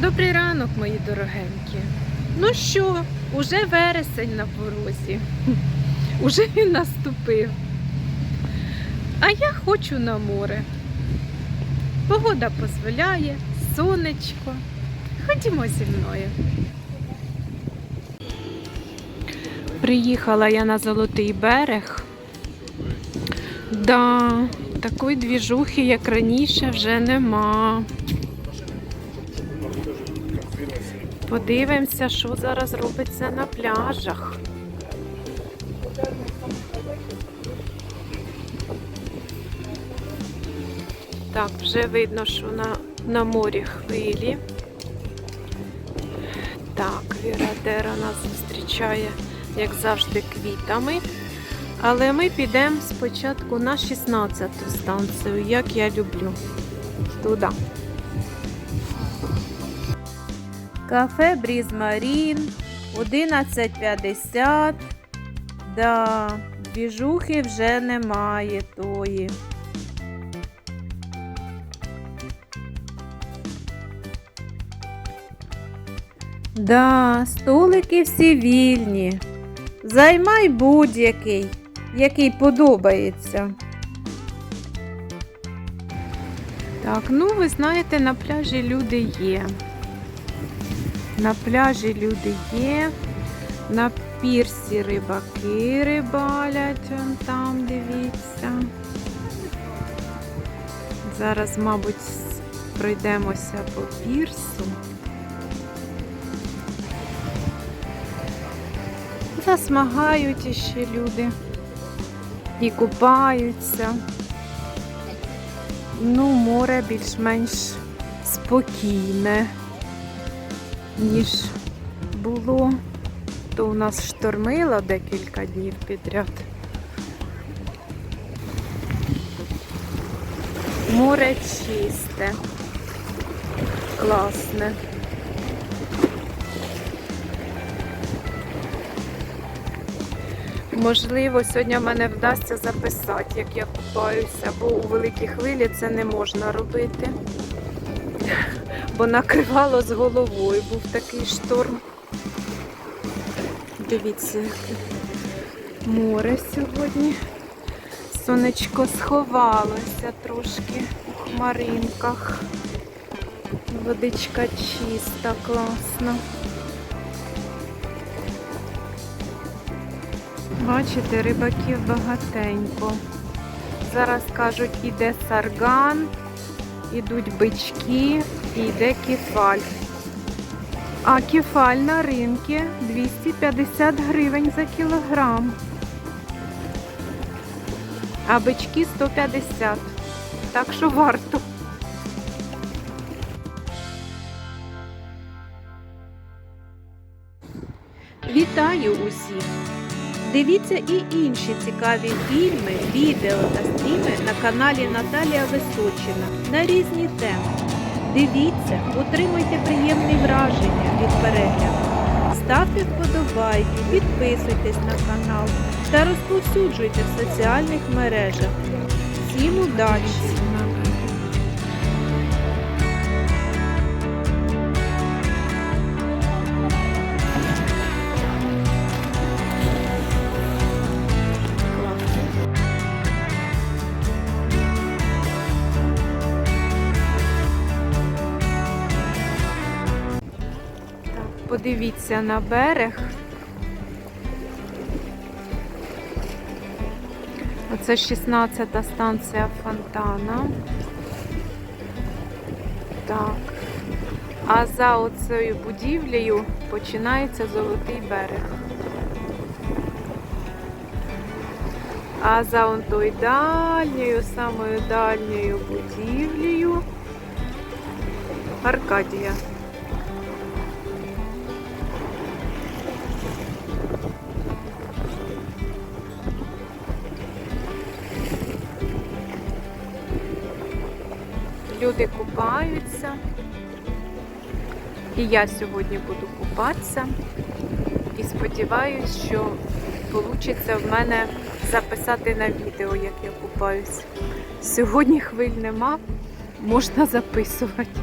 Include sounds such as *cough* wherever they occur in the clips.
Добрий ранок, мої дорогенькі. Ну що, уже вересень на порозі. *laughs* Уже він наступив. А я хочу на море. Погода дозволяє, сонечко. Ходімо зі мною. Приїхала я на Золотий берег. Да, такої двіжухи, як раніше, вже нема. Подивимося, що зараз робиться на пляжах. Так, вже видно, що на, на морі хвилі. Так, Вірадера нас зустрічає, як завжди, квітами. Але ми підемо спочатку на 16-ту станцію, як я люблю. Туди. Кафе Бріз Марін, 11.50. Да, двіжухи вже немає тої. Да, столики всі вільні. Займай будь-який, який подобається. Так, ну ви знаєте, на пляжі люди є. На пляжі люди є. На пірсі рибаки рибалять. Вон там, дивіться. Зараз, мабуть, пройдемося по пірсу. Засмагають іще люди. І купаються. Ну, море більш-менш спокійне ніж було, то у нас штормило декілька днів підряд. Море чисте, класне. Можливо, сьогодні мене вдасться записати, як я купаюся, бо у великій хвилі це не можна робити бо накривало з головою. Був такий шторм. Дивіться, море сьогодні. Сонечко сховалося трошки у хмаринках. Водичка чиста, класна. Бачите, рибаків багатенько. Зараз кажуть, іде сарган, ідуть бички і йде кефаль. А кефаль на ринку 250 гривень за кілограм. А бички 150. Так що варто. Вітаю усіх! Дивіться і інші цікаві фільми, відео та стріми на каналі Наталія Височина на різні теми. Дивіться, отримуйте приємні враження від перегляду. Ставте вподобайки, підписуйтесь на канал та розповсюджуйте в соціальних мережах. Всім удачі! Так, подивіться на берег. Оце 16-та станція фонтана. Так. А за оцею будівлею починається Золотий берег. А за он дальньою, самою дальньою будівлею Аркадія. Люди купаються. І я сьогодні буду купатися. І сподіваюся, що вийде в мене записати на відео, як я купаюсь. Сьогодні хвиль нема, можна записувати.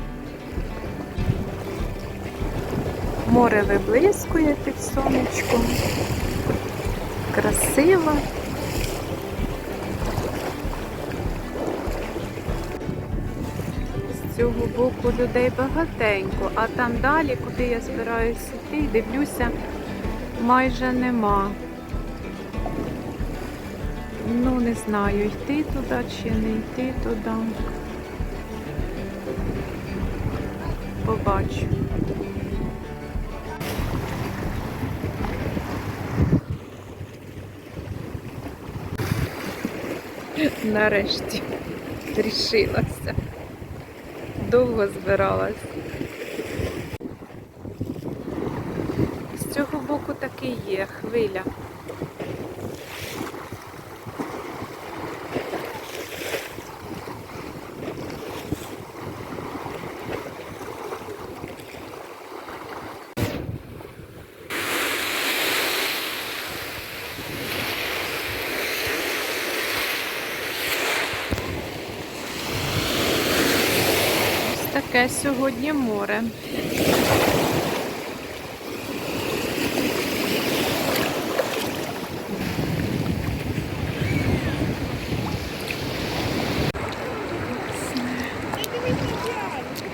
Море виблискує під сонечком. Красиво. Цього боку людей багатенько, а там далі, куди я збираюся йти, дивлюся, майже нема. Ну, не знаю, йти туди чи не йти туди. Побачу. Нарешті *laughs* рішилася. Довго збиралась. З цього боку таки є хвиля. Ось сьогодні море.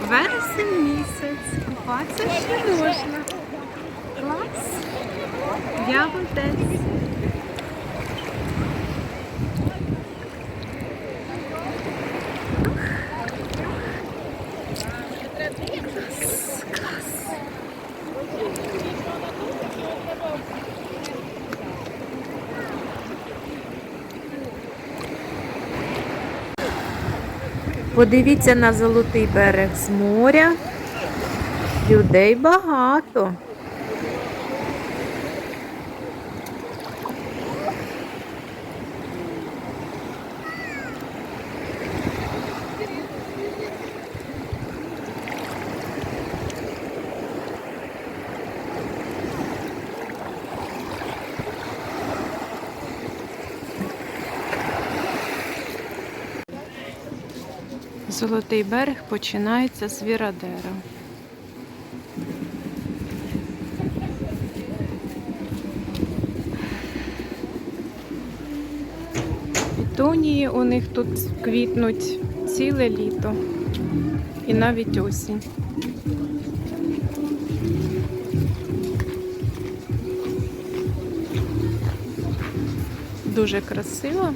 Вересень місяць. Купатися ще можна. Клас. Я в Одесі. Подивіться на золотий берег з моря. Людей багато. Золотий берег починається з Вірадера. Пітонії у них тут квітнуть ціле літо і навіть осінь. Дуже красиво.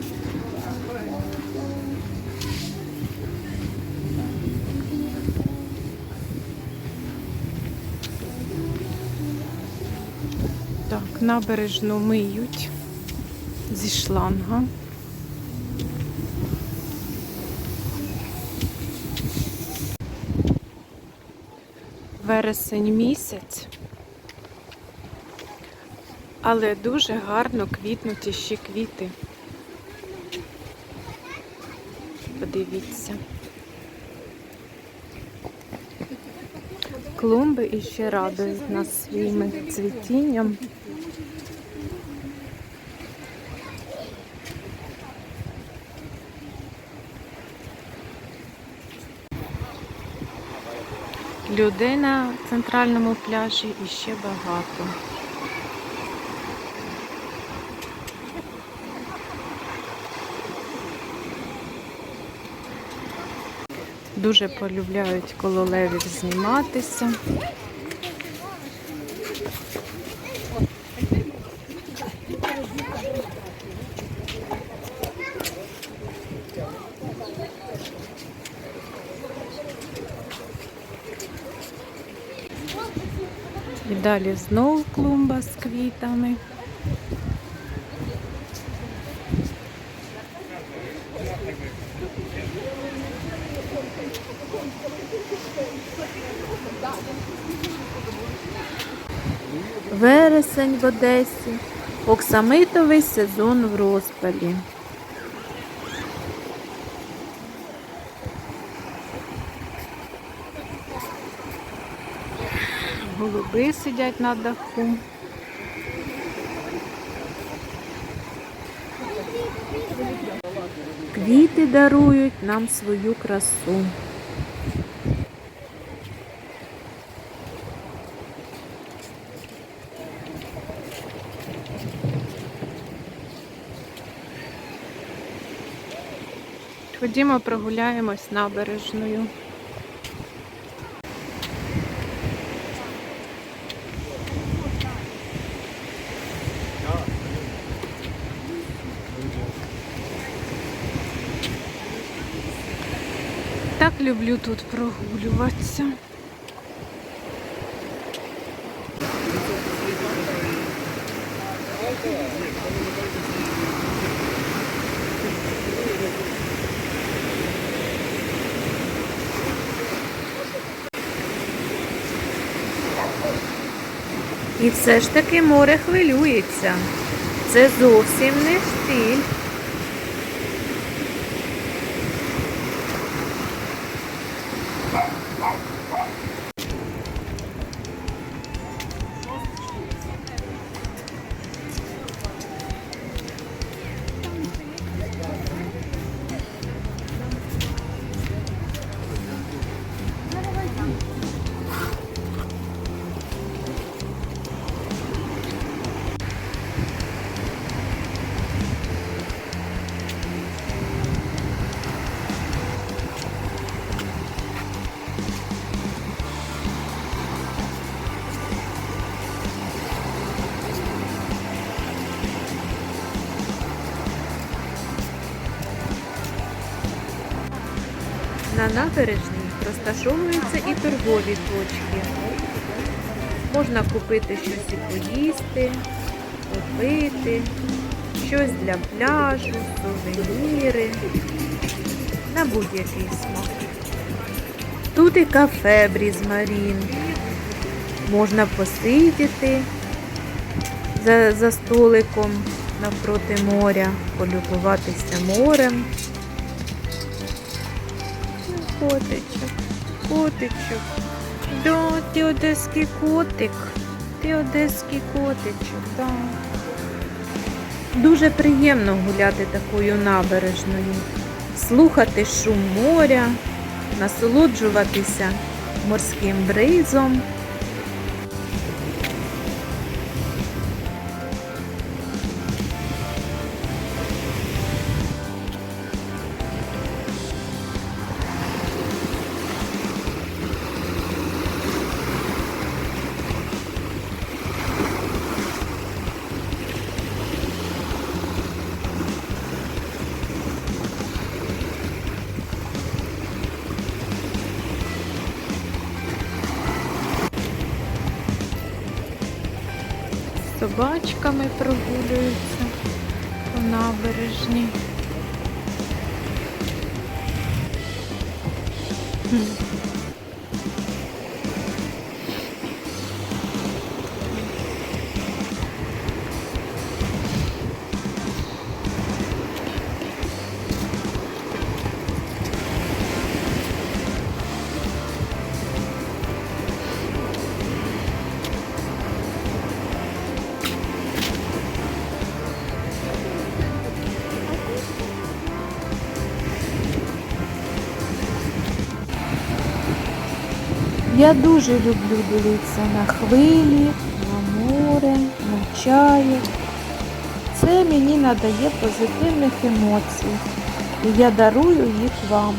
Набережну миють зі шланга. Вересень місяць, але дуже гарно квітнуть ще квіти. Подивіться. Клумби іще радують нас своїм цвітінням. Людей на центральному пляжі іще багато. Дуже полюбляють коло левів зніматися. Далі знову клумба з квітами. Вересень в Одесі. Оксамитовий сезон в розпалі. голуби сидять на даху. Квіти дарують нам свою красу. Ходімо прогуляємось набережною. Так люблю тут прогулюватися. І все ж таки море хвилюється. Це зовсім не штиль. あっ! Набережній розташовуються і торгові точки. Можна купити щось і поїсти, попити, щось для пляжу, сувеніри, на будь-який смак. Тут і кафе Брізмарін. Можна посидіти за, за столиком навпроти моря, полюбуватися морем. Котичок, котичок. Да, ти одеський котик. Ти одеський котичок, да. Дуже приємно гуляти такою набережною, слухати шум моря, насолоджуватися морським бризом. Собачками прогулюються по набережні. Я дуже люблю дивитися на хвилі, на море, на чаї. Це мені надає позитивних емоцій. І я дарую їх вам.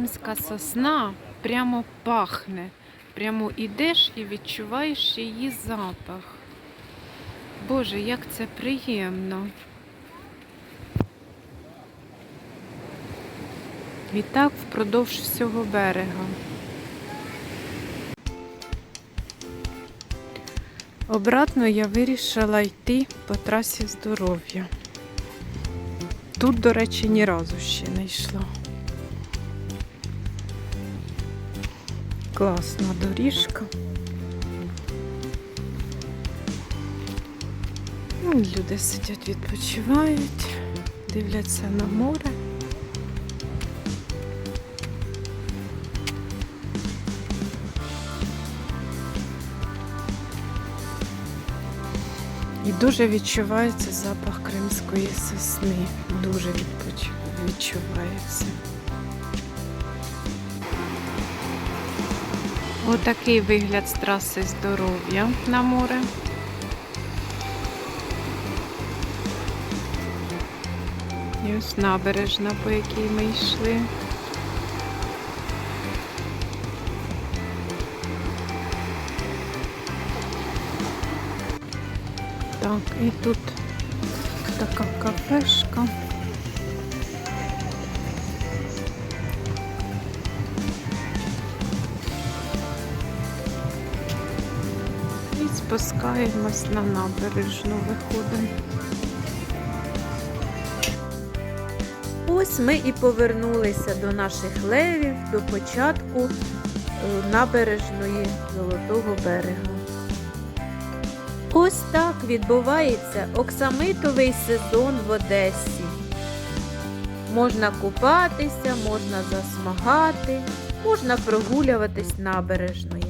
Кримська сосна прямо пахне. Прямо ідеш і відчуваєш її запах. Боже, як це приємно. І так впродовж всього берега. Обратно я вирішила йти по трасі здоров'я. Тут, до речі, ні разу ще не йшла. Класна доріжка. Ну, Люди сидять, відпочивають, дивляться на море. І дуже відчувається запах кримської сосни. Дуже відпоч- відчувається. Отакий вигляд з траси здоров'я на море. І ось набережна, по якій ми йшли. Так, і тут така кафешка. Спускаємось на набережну, виходимо. Ось ми і повернулися до наших левів, до початку е, набережної Золотого берега. Ось так відбувається оксамитовий сезон в Одесі. Можна купатися, можна засмагати, можна прогулюватись набережною.